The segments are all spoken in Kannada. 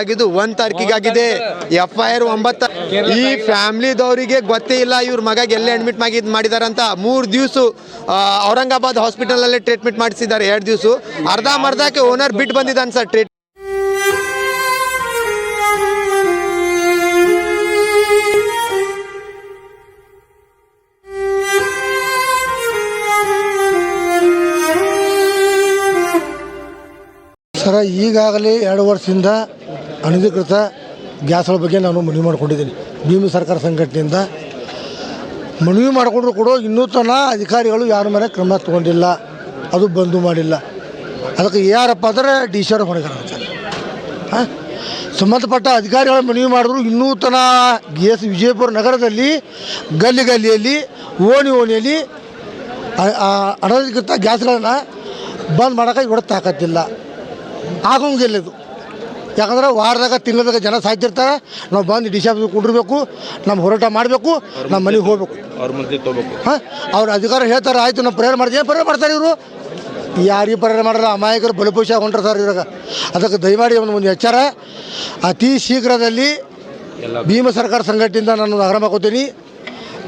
ಆಗಿದ್ದು ಒಂದ್ ತಾರೀಕಿಗಾಗಿದೆ. ಎಫ್ ಐ ಆರ್ ಒಂಬತ್ತ ಈ ಫ್ಯಾಮಿಲಿದವರಿಗೆ ಗೊತ್ತೇ ಇಲ್ಲ, ಇವ್ರ ಮಗ ಎಲ್ಲೇ ಅಡ್ಮಿಟ್ ಮಾಡಿ ಮಾಡಿದಾರಂತ. ಮೂರು ದಿವಸ ಔರಂಗಾಬಾದ್ ಹಾಸ್ಪಿಟಲ್ ಅಲ್ಲೇ ಟ್ರೀಟ್ಮೆಂಟ್ ಮಾಡಿಸಿದ್ದಾರೆ, ಎರಡು ದಿವಸ. ಅರ್ಧ ಮರ್ಧಕ್ಕೆ ಓನರ್ ಬಿಟ್ಟು ಬಂದಿದ್ದಾನೆ ಸರ್ ಟ್ರೀಟ್ ಸರ, ಈಗಾಗಲೇ ಎರಡು ವರ್ಷದಿಂದ ಅನಧಿಕೃತ ಗ್ಯಾಸ್ಗಳ ಬಗ್ಗೆ ನಾನು ಮನವಿ ಮಾಡಿಕೊಂಡಿದ್ದೀನಿ. ಭೀಮ ಸರ್ಕಾರ ಸಂಘಟನೆಯಿಂದ ಮನವಿ ಮಾಡಿಕೊಂಡ್ರು ಕೂಡ ಇನ್ನೂ ತನಕ ಅಧಿಕಾರಿಗಳು ಯಾರ ಮೇಲೆ ಕ್ರಮ ತಗೊಂಡಿಲ್ಲ. ಅದು ಬಂದು ಮಾಡಿಲ್ಲ. ಅದಕ್ಕೆ ಯಾರಪ್ಪ ಅಂದರೆ ಡಿ ಸಿ ಆರ್ ಹೊಣೆಗಾರ ಸರ್ ಹಾಂ ಸಂಬಂಧಪಟ್ಟ ಅಧಿಕಾರಿಗಳು ಮನವಿ ಮಾಡಿದ್ರು. ಇನ್ನೂ ತನ ಎಸ್. ವಿಜಯಪುರ ನಗರದಲ್ಲಿ ಗಲ್ಲಿ ಗಲ್ಲಿಯಲ್ಲಿ, ಓಣಿ ಓಣಿಯಲ್ಲಿ ಅನಧಿಕೃತ ಗ್ಯಾಸ್ಗಳನ್ನು ಬಂದ್ ಮಾಡೋಕೆ ಇವತ್ತು ತಾಕತ್ತಿಲ್ಲ. ಆಗೋಂಗಿಲ್ಲ ಇದು. ಯಾಕಂದ್ರೆ ವಾರದಾಗ ತಿಂಗಳದಾಗ ಜನ ಸಾಯ್ತಿರ್ತಾರೆ ನಾವು ಬಂದು ಡಿ ಸಿ ಆಫೀಸ್ ಕುಂಡಿರ್ಬೇಕು ನಮ್ಮ ಹೋರಾಟ ಮಾಡಬೇಕು ನಮ್ಮ ಮನೆಗೆ ಹೋಗ್ಬೇಕು. ಅವ್ರ ಮುಂದೆ ತಗೋಬೇಕು. ಹಾಂ? ಅವ್ರ ಅಧಿಕಾರ ಹೇಳ್ತಾರೆ ಆಯಿತು ನಾವು ಪ್ರೇರ ಮಾಡ್ತೀವಿ. ಪ್ರೇರ ಮಾಡ್ತಾರೆ ಇವರು? ಯಾರಿಗೆ ಪರಿಹಾರ ಮಾಡಲ್ಲ ಅಮಾಯಕರು ಬಲಿಪೋಷ ಹೊಂಟ್ರೆ ಸರ್ ಇವಾಗ ಅದಕ್ಕೆ ದಯಮಾಡಿ ಒಂದು ಒಂದು ಎಚ್ಚರ. ಅತಿ ಶೀಘ್ರದಲ್ಲಿ ಭೀಮ ಸರ್ಕಾರ ಸಂಘಟನೆಯಿಂದ ನಾನು ಆಗ್ರಹ ಮಾಡ್ಕೋತೀನಿ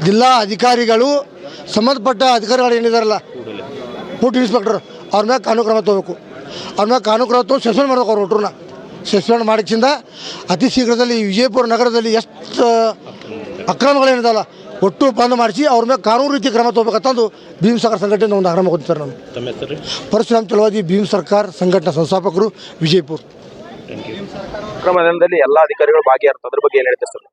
ಜಿಲ್ಲಾ ಅಧಿಕಾರಿಗಳು ಸಂಬಂಧಪಟ್ಟ ಅಧಿಕಾರಿಗಳು ಏನಿದಾರಲ್ಲ ಫುಡ್ ಇನ್ಸ್ಪೆಕ್ಟರ್ ಅವ್ರ ಮ್ಯಾಗ ಕಾನೂನು ಕ್ರಮ ತಗೋಬೇಕು. ಅವ್ರ ಮ್ಯಾಗ ಕಾನೂನು ಕ್ರಮ ತಗೊಂಡು ಸಸ್ಪೆಂಡ್ ಮಾಡ್ಬೇಕು ಅವ್ರ ಒಟ್ರನ್ನ ಸಸ್ಪೆಂಡ್ ಮಾಡಿಸಿಂದ ಅತಿ ಶೀಘ್ರದಲ್ಲಿ ವಿಜಯಪುರ ನಗರದಲ್ಲಿ ಎಷ್ಟು ಅಕ್ರಮಗಳೇನಿದಲ್ಲ ಒಟ್ಟು ಬಂದ್ ಮಾಡಿಸಿ ಅವ್ರ ಮೇಲೆ ಕಾನೂನು ರೀತಿ ಕ್ರಮ ತಗೋಬೇಕಂತಂದು ಭೀಮ್ ಸರ್ಕಾರ ಸಂಘಟನೆ ಒಂದು ಆರಂಭ ಸರ್ ನಾನು ಪರಶುರಾಮ್ ಚಲವಾದಿ ಭೀಮ್ ಸರ್ಕಾರ ಸಂಘಟನೆ ಸಂಸ್ಥಾಪಕರು ವಿಜಯಪುರ. ಕ್ರಮದಲ್ಲಿ ಎಲ್ಲ ಅಧಿಕಾರಿಗಳು ಭಾಗಿಯಾಗ್ತಾರೆ ಅದ್ರ ಬಗ್ಗೆ ಏನ್ ಹೇಳ್ತಾರೆ ಸರ್?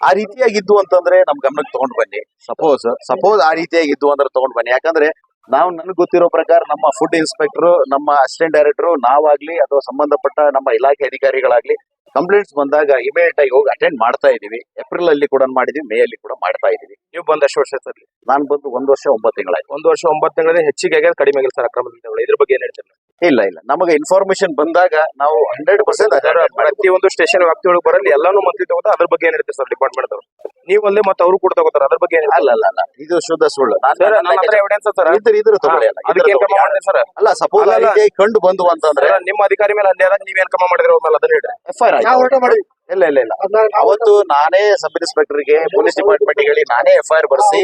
ಆ ರೀತಿಯಾಗಿದ್ದು ಅಂತಂದ್ರೆ ನಮ್ ಗಮನಕ್ಕೆ ತಗೊಂಡ್ ಬನ್ನಿ. ಸಪೋಸ್ ಸಪೋಸ್ ಆ ರೀತಿಯಾಗಿದ್ದು ಅಂದ್ರೆ ತಗೊಂಡ್ ಬನ್ನಿ. ಯಾಕಂದ್ರೆ ನಾವು ನನ್ಗೆ ಗೊತ್ತಿರೋ ಪ್ರಕಾರ ನಮ್ಮ ಫುಡ್ ಇನ್ಸ್ಪೆಕ್ಟರ್ ನಮ್ಮ ಅಸಿಸ್ಟೆಂಟ್ ಡೈರೆಕ್ಟರ್ ನಾವಾಗ್ಲಿ ಅಥವಾ ಸಂಬಂಧಪಟ್ಟ ನಮ್ಮ ಇಲಾಖೆ ಅಧಿಕಾರಿಗಳಾಗ್ಲಿ ಕಂಪ್ಲೇಂಟ್ಸ್ ಬಂದಾಗ ಇಮಿಡಿಯೇಟ್ ಆಗಿ ಹೋಗಿ ಅಟೆಂಡ್ ಮಾಡ್ತಾ ಇದೀವಿ. ಏಪ್ರಿಲ್ ಅಲ್ಲಿ ಕೂಡ ಮಾಡಿದೀವಿ ಮೇ ಅಲ್ಲಿ ಕೂಡ ಮಾಡ್ತಾ ಇದೀವಿ. ನೀವು ಬಂದ ಎಷ್ಟು ವರ್ಷ ಸರ್? ನಾನು ಬಂದು ಒಂದ್ ವರ್ಷ ಒಂಬತ್ತು ತಿಂಗಳಾಯ್ತು. ಒಂದು ವರ್ಷ ಒಂಬತ್ತು ತಿಂಗಳಲ್ಲಿ ಹೆಚ್ಚಿಗೆ ಆಗ್ಯದ ಕಡಿಮೆ ಆಗಿಲ್ಲ ಸರ್ ಅಕ್ರಮದಂಧೆಗಳು ಇದ್ರ ಬಗ್ಗೆ ಏನ್ ಹೇಳ್ತಾರೆ? ಇಲ್ಲ ಇಲ್ಲ. ನಮಗೆ ಇನ್ಫಾರ್ಮೇಶನ್ ಬಂದಾಗ ನಾವು ಹಂಡ್ರೆಡ್ ಪರ್ಸೆಂಟ್ ಪ್ರತಿ ಪ್ರತಿಯೊಂದು ಸ್ಟೇಷನ್ ವ್ಯಾಪ್ತಿಯೊಳಗೆ ಬರಲಿ ಎಲ್ಲಾನು ಮಂತ್ರಿ ತಗೋದ ಅದ್ರ ಬಗ್ಗೆ ಏನ್ ಹೇಳ್ತೀರಿ ಸರ್ ಡಿಪಾರ್ಟ್ಮೆಂಟ್ ಅವರು ನೀವು ಅಲ್ಲೇ ಮತ್ತೆ ಅವರು ಕೂಡ ತಗೋತಾರೆ. ಅದ್ರ ಬಗ್ಗೆ ಅಲ್ಲ ಅಲ್ಲ ಅಲ್ಲ. ಇದು ಶುದ್ಧ ಸುಳ್ಳು. ನಾನು- ಸರ್ ನನ್ನ ಹತ್ರ ಎವಿಡೆನ್ಸ್ ಸರ್. ಇದ್ರ ಇದ್ರ ತಗೊಳ್ಳಿ ಅಲ್ಲ, ಇದ್ರ ಅದಕ್ಕೆ ತಗೊಳ್ಳಿ. ಮಾಡಿದ್ರಿ ಸರ್? ಅಲ್ಲ ಸಪೋಸ್ ಅಲ್ಲ, ಅಲ್ಲ. ಕಂಡು ಬಂದು ಅಂತಂದ್ರೆ ನಿಮ್ಮ ಅಧಿಕಾರಿ ಮೇಲೆ ಅಲ್ಲಿ ಆದಾಗ ನೀವೇನ್ ಕ್ರಮ ಮಾಡಿದ್ರಿ? ಅವ್ರ ಮೇಲೆ ಅದನ್ನ ಹೇಳ್ರಿ. ಎಫ್ ಐ ಆರ್ ಇಲ್ಲ ಇಲ್ಲ ಇಲ್ಲ. ಅವತ್ತು ನಾನೇ ಸಬ್ ಇನ್ಸ್ಪೆಕ್ಟರ್ಗೆ ಪೊಲೀಸ್ ಡಿಪಾರ್ಟ್ಮೆಂಟ್ ಹೇಳಿ ನಾನೇ ಎಫ್ ಐ ಆರ್ ಬರ್ಸಿ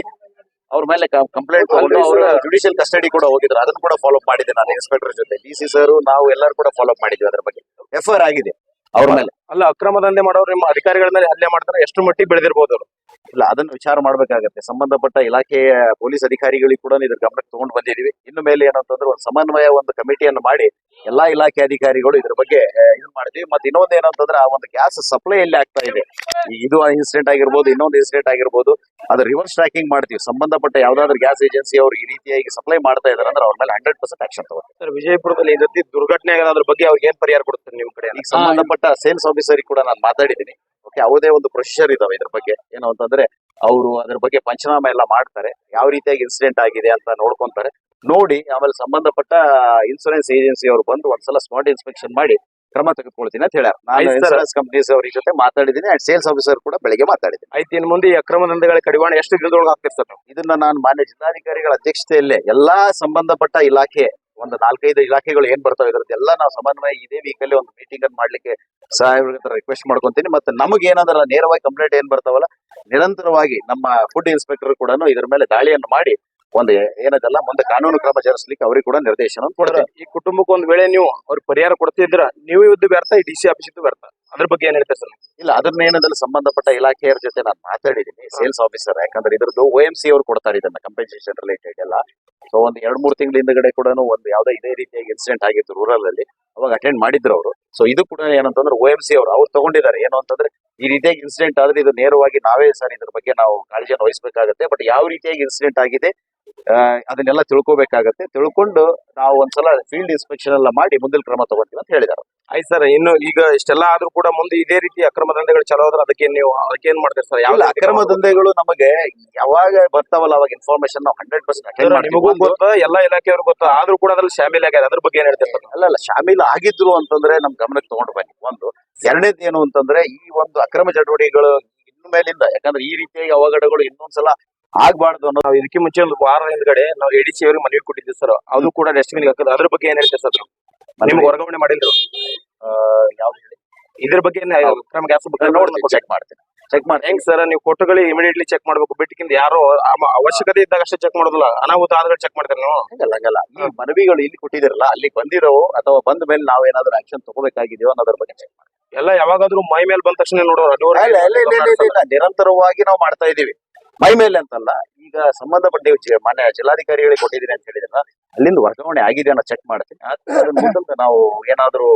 ಅವ್ರ ಮೇಲೆ ಕಂಪ್ಲೇಂಟ್ ತಗೊಂಡು ಅಲ್ರಿ ಅವರು sir. ಜುಡಿಷಿಯಲ್ ಕಸ್ಟಡಿ ಕೂಡ ಹೋಗಿದ್ರು. ಅದನ್ನ ಕೂಡ ಫಾಲೋ ಮಾಡಿದ್ದೆ ನಾನು ಇನ್ಸ್ಪೆಕ್ಟರ್ ಜೊತೆ. ಡಿ ಸಿ ಸರ್ ನಾವು ಎಲ್ಲರೂ ಕೂಡ ಫಾಲೋ ಮಾಡಿದ್ವಿ ಅದ್ರ ಬಗ್ಗೆ. ಎಫ್ ಐ ಆರ್ ಆಗಿದೆ. ಅವ್ರ ಮೇಲೆ. ಅಲ್ಲ ಅಕ್ರಮ ದಂಧೆ ಮಾಡೋರು ನಿಮ್ಮ ಅಧಿಕಾರಿಗಳ ಮೇಲೆ ಹಲ್ಲೆ ಮಾಡ್ತಾರೆ ಎಷ್ಟು ಮಟ್ಟಿಗೆ ಬೆಳೆದಿರ್ಬೋದು ಅವರು? ಇಲ್ಲ ಅದನ್ನ ವಿಚಾರ ಮಾಡ್ಬೇಕಾಗತ್ತೆ. ಸಂಬಂಧಪಟ್ಟ ಇಲಾಖೆಯ ಪೊಲೀಸ್ ಅಧಿಕಾರಿಗಳಿಗೆ ಕೂಡ ಇದ್ರ ಗಮನಕ್ಕೆ ತಗೊಂಡು ಬಂದಿದೀವಿ. ಇನ್ನು ಮೇಲೆ ಏನಂತಂದ್ರೆ ಒಂದು ಸಮನ್ವಯ ಒಂದು ಕಮಿಟಿಯನ್ನು ಮಾಡಿ ಎಲ್ಲಾ ಇಲಾಖೆ ಅಧಿಕಾರಿಗಳು ಇದ್ರ ಬಗ್ಗೆ ಇದು ಮಾಡ್ತೀವಿ. ಮತ್ತೆ ಇನ್ನೊಂದು ಏನಂತಂದ್ರೆ ಆ ಒಂದು ಗ್ಯಾಸ್ ಸಪ್ಲೈ ಎಲ್ಲಿ ಆಗ್ತಾ ಇದೆ. ಇದು ಇನ್ಸಿಡೆಂಟ್ ಆಗಿರ್ಬೋದು ಇನ್ನೊಂದು ಇನ್ಸಿಡೆಂಟ್ ಆಗಿರ್ಬೋದು. ಅದು ರಿವರ್ಸ್ ಟ್ರ್ಯಾಕಿಂಗ್ ಮಾಡ್ತೀವಿ. ಸಂಬಂಧಪಟ್ಟ ಯಾವ್ದಾದ್ರು ಗ್ಯಾಸ್ ಏಜೆನ್ಸಿ ಅವರು ಈ ರೀತಿಯಾಗಿ ಸಪ್ಲೈ ಮಾಡ್ತಾ ಇದಾರೆ ಅಂದ್ರೆ ಅವ್ರ ಮೇಲೆ ಹಂಡ್ರೆಡ್ ಪರ್ಸೆಂಟ್ ಆಕ್ಷನ್ ತಗೋತಾರೆ ಸರ್ ವಿಜಯಪುರದಲ್ಲಿ ಈ ರೀತಿ ದುರ್ಘಟನೆ ಆಗೋದ್ರ ಬಗ್ಗೆ ಅವ್ರಿಗೆ ಏನ್ ಪರಿಹಾರ ಕೊಡ್ತಾರೆ ನಿಮ್ ಕಡೆ? ಈಗ ಸಂಬಂಧಪಟ್ಟ ಸೇಲ್ಸ್ ಆಫೀಸರ್ ಕೂಡ ನಾನು ಮಾತಾಡಿದ್ದೀನಿ. ಓಕೆ ಯಾವುದೇ ಒಂದು ಪ್ರೊಸೀಜರ್ ಇದಾವೆ ಇದ್ರ ಬಗ್ಗೆ. ಏನು ಅಂತಂದ್ರೆ ಅವರು ಅದ್ರ ಬಗ್ಗೆ ಪಂಚನಾಮ ಎಲ್ಲ ಮಾಡ್ತಾರೆ. ಯಾವ ರೀತಿಯಾಗಿ ಇನ್ಸಿಡೆಂಟ್ ಆಗಿದೆ ಅಂತ ನೋಡ್ಕೊಂತಾರೆ. ನೋಡಿ ಆಮೇಲೆ ಸಂಬಂಧಪಟ್ಟ ಇನ್ಸೂರೆನ್ಸ್ ಏಜೆನ್ಸಿ ಅವರು ಬಂದು ಒಂದ್ಸಲ ಸ್ಮಾರ್ಟ್ ಇನ್ಸ್ಪೆಕ್ಷನ್ ಮಾಡಿ ಕ್ರಮ ತೆಗೆದುಕೊಳ್ತೀನಿ ಅಂತ ಹೇಳ್ಯಾರ. ನಾನು ಆಯ್ತು sir. ಇನ್ಸೂರೆನ್ಸ್ ಕಂಪನೀಸ್ ಅವ್ರ ಜೊತೆ ಮಾತಾಡಿದ್ದೀನಿ ಅಂಡ್ ಸೇಲ್ಸ್ ಆಫೀಸರ್ ಕೂಡ ಬೆಳಿಗ್ಗೆ ಮಾತಾಡಿದ್ದೀನಿ. ಆಯ್ತು ಇನ್ ಮುಂದೆ ಈ ಅಕ್ರಮ ದಂಧೆಗಳ ಕಡಿವಾಣ ಎಷ್ಟು ದಿನದೊಳಗೆ ಹಾಕ್ತಿರ್ತಾರೆ ನೀವು ಇದನ್ನ ನಾನು ಮಾನ್ಯ ಜಿಲ್ಲಾಧಿಕಾರಿಗಳ ಅಧ್ಯಕ್ಷತೆಯಲ್ಲೇ ಎಲ್ಲಾ ಸಂಬಂಧಪಟ್ಟ ಇಲಾಖೆ ಒಂದು ನಾಲ್ಕೈದು ಇಲಾಖೆಗಳು ಏನ್ ಬರ್ತಾವೆ ಇದ್ರದ್ದೆಲ್ಲ ನಾವು ಸಮನ್ವಯ ಇದೇ ವೀಕಲ್ಲಿ ಒಂದು ಮೀಟಿಂಗ್ ಅನ್ನು ಮಾಡ್ಲಿಕ್ಕೆ ಸಾಹೇಬ್ರ ಹತ್ರ ರಿಕ್ವೆಸ್ಟ್ ಮಾಡ್ಕೊಂತೀನಿ. ಮತ್ತೆ ನಮಗೆ ಏನಾದ್ರ ನೇರವಾಗಿ ಕಂಪ್ಲೇಂಟ್ ಏನ್ ಬರ್ತಾವಲ್ಲ ನಿರಂತರವಾಗಿ ನಮ್ಮ ಫುಡ್ ಇನ್ಸ್ಪೆಕ್ಟರ್ ಕೂಡ ಇದ್ರ ಮೇಲೆ ದಾಳಿಯನ್ನು ಮಾಡಿ ಒಂದು ಏನದಲ್ಲ ಮುಂದೆ ಕಾನೂನು ಕ್ರಮ ಜರುಗಿಸ್ಲಿಕ್ಕೆ ಅವ್ರಿಗೆ ಕೂಡ ನಿರ್ದೇಶನ ಕೊಡ್ತಾರೆ. ಈ ಕುಟುಂಬಕ್ಕೆ ಒಂದ್ ವೇಳೆ ನೀವು ಅವ್ರ ಪರಿಹಾರ ಕೊಡ್ತಿದ್ರ ನೀವು ಇದ್ದು ವ್ಯರ್ಥ ಈ ಡಿ ಸಿ ಆಫೀಸ್ ಇದ್ದು ವ್ಯರ್ಥ. ಅದ್ರ ಬಗ್ಗೆ ಏನ್ ಹೇಳ್ತಾರೆ ಸರ್ ಇಲ್ಲ ಅದನ್ನ ಏನದಲ್ಲ ಸಂಬಂಧಪಟ್ಟ ಇಲಾಖೆಯರ ಜೊತೆ ನಾನು ಮಾತಾಡಿದೀನಿ ಸೇಲ್ಸ್ ಆಫೀಸರ್ ಯಾಕಂದ್ರೆ ಇದ್ರದ್ದು ಒ ಎಂ ಸಿ ಅವ್ರು ಕೊಡ್ತಾರೆ ಇದನ್ನ ಕಂಪೆನ್ಸೇಷನ್ ರಿಲೇಟೆಡ್ ಎಲ್ಲ. ಸೊ ಒಂದ್ ಎರಡ್ ಮೂರು ತಿಂಗಳ ಹಿಂದ್ಗಡೆ ಕೂಡ ಒಂದು ಯಾವ್ದೋ ಇದೇ ರೀತಿಯಾಗಿ ಇನ್ಸಿಡೆಂಟ್ ಆಗಿತ್ತು ರೂರಲ್ ಅಲ್ಲಿ. ಅವಾಗ ಅಟೆಂಡ್ ಮಾಡಿದ್ರು ಅವರು. ಸೊ ಇದು ಕೂಡ ಏನಂತಂದ್ರೆ ಒ ಎಂ ಸಿ ಅವರು ಅವ್ರು ತಗೊಂಡಿದ್ದಾರೆ. ಏನು ಅಂತಂದ್ರೆ ಈ ರೀತಿಯಾಗಿ ಇನ್ಸಿಡೆಂಟ್ ಆದ್ರೆ ಇದು ನೇರವಾಗಿ ನಾವೇ ಸರ್ ಇದ್ರ ಬಗ್ಗೆ ನಾವು ಕಾಳಜಿಯನ್ನು ವಹಿಸಬೇಕಾಗುತ್ತೆ. ಬಟ್ ಯಾವ ರೀತಿಯಾಗಿ ಇನ್ಸಿಡೆಂಟ್ ಆಗಿದೆ ಅದನ್ನೆಲ್ಲ ತಿಳ್ಕೊಬೇಕಾಗತ್ತೆ. ತಿಳ್ಕೊಂಡು ನಾವು ಒಂದ್ಸಲ ಫೀಲ್ಡ್ ಇನ್ಸ್ಪೆಕ್ಷನ್ ಎಲ್ಲ ಮಾಡಿ ಮುಂದಿನ ಕ್ರಮ ತಗೊಂತೀವಿ ಅಂತ ಹೇಳಿದಾರೆ. ಆಯ್ತು ಸರ್ ಇನ್ನು ಈಗ ಇಷ್ಟೆಲ್ಲ ಆದ್ರೂ ಕೂಡ ಮುಂದೆ ಇದೇ ರೀತಿ ಅಕ್ರಮ ದಂಧೆಗಳು ಚಲೋ ಆದ್ರೆ ಅದಕ್ಕೆ ನೀವು ಅದಕ್ಕೆ ಏನ್ ಮಾಡ್ತೀರಿ ಸರ್? ಯಾವ ಅಕ್ರಮ ದಂಧೆಗಳು ನಮಗೆ ಯಾವಾಗ ಬರ್ತಾವಲ್ಲ ಅವಾಗ ಇನ್ಫಾರ್ಮೇಶನ್ ನಾವು ಹಂಡ್ರೆಡ್ ಪರ್ಸೆಂಟ್ ನಿಮಗೂ ಗೊತ್ತ ಎಲ್ಲಾ ಇಲಾಖೆಯವ್ರಿಗೆ ಗೊತ್ತ ಆದ್ರೂ ಕೂಡ ಅದ್ರಲ್ಲಿ ಶಾಮೀಲ್ ಆಗ್ಯಾರ ಅದ್ರ ಬಗ್ಗೆ ಏನ್ ಹೇಳ್ತೀರಿ ಸರ್? ಅಲ್ಲ ಅಲ್ಲ ಶಾಮೀಲ್ ಆಗಿದ್ರು ಅಂತಂದ್ರೆ ನಮ್ ಗಮನಕ್ಕೆ ತಗೊಂಡು ಬನ್ನಿ. ಒಂದು ಎರಡನೇದು ಏನು ಅಂತಂದ್ರೆ ಈ ಒಂದು ಅಕ್ರಮ ಚಟುವಟಿಕೆಗಳು ಇನ್ನು ಮೇಲಿಂದ ಯಾಕಂದ್ರೆ ಈ ರೀತಿಯಾಗಿ ಅವಘಡಗಳು ಇನ್ನೊಂದ್ಸಲ ಆಗ್ಬಾರ್ದು ಅನ್ನೋ ನಾವು ಇದಕ್ಕೆ ಮುಂಚೆ ಒಂದು ವಾರ ಹಿಂದ್ಗಡೆ ನಾವು ಎಡಿಸಿ ಅವ್ರಿಗೆ ಮನವಿ ಕೊಟ್ಟಿದ್ದೀವಿ ಸರ್ ಅದು ಕೂಡ ಡಸ್ಟ್ಬಿನ್ ಹಾಕೋದು ಅದ್ರ ಬಗ್ಗೆ ಏನ್ ಹೇಳ್ತೀರಿ ಸರ್ ನಿಮ್ಗೆ ವರ್ಗಾವಣೆ ಯಾವ್ದು ಹೇಳಿ? ಇದ್ರ ಬಗ್ಗೆ ಕ್ರಮ ಗ್ಯಾಸ್ ನೋಡ್ಬೇಕು ಚೆಕ್ ಮಾಡ್ತೀನಿ. ಚೆಕ್ ಮಾಡಿ ಹೆಂಗ್ ಸರ್ ನೀವು ಕೊಟ್ಟುಗಳು ಇಮಿಡಿಯೇಟ್ಲಿ ಚೆಕ್ ಮಾಡ್ಬೇಕು. ಬಿಟ್ಟಕಿಂದ ಯಾರು ಅವಶ್ಯಕತೆ ಇದ್ದಾಗ ಅಷ್ಟೇ ಚೆಕ್ ಮಾಡೋದಿಲ್ಲ. ಅನಾಹುತ ಆದ್ರೆ ಚೆಕ್ ಮಾಡ್ತಾರೆ ನೀವು? ಹಂಗಲ್ಲ ಹಂಗಲ್ಲ. ಮನವಿಗಳು ಇಲ್ಲಿ ಕೊಟ್ಟಿದಿರಲ್ಲ ಅಲ್ಲಿ ಬಂದಿರೋ ಅಥವಾ ಬಂದ ಮೇಲೆ ನಾವ್ ಏನಾದ್ರು ಆಕ್ಷನ್ ತಗೋಬೇಕಾಗಿದೆಯೋ ಅನ್ನೋದ್ರ ಬಗ್ಗೆ ಚೆಕ್ ಮಾಡಿ ಎಲ್ಲ ಯಾವಾಗಾದ್ರೂ ಮೈ ಮೇಲೆ ಬಂದ ತಕ್ಷಣ ನೋಡೋರು. ನಿರಂತರವಾಗಿ ನಾವು ಮಾಡ್ತಾ ಇದೀವಿ ಮೈ ಮೇಲೆ ಅಂತಲ್ಲ, ಈಗ ಸಂಬಂಧಪಟ್ಟ ಮಾನ್ಯ ಜಿಲ್ಲಾಧಿಕಾರಿಗಳಿಗೆ ಕೊಟ್ಟಿದ್ದೀನಿ ಅಂತ ಹೇಳಿದ್ರಲ್ಲ, ಅಲ್ಲಿಂದ ವರ್ಗಾವಣೆ ಆಗಿದೆ ಅನ್ನೋ ಚೆಕ್ ಮಾಡ್ತೀನಿ. ನಾವು ಏನಾದ್ರು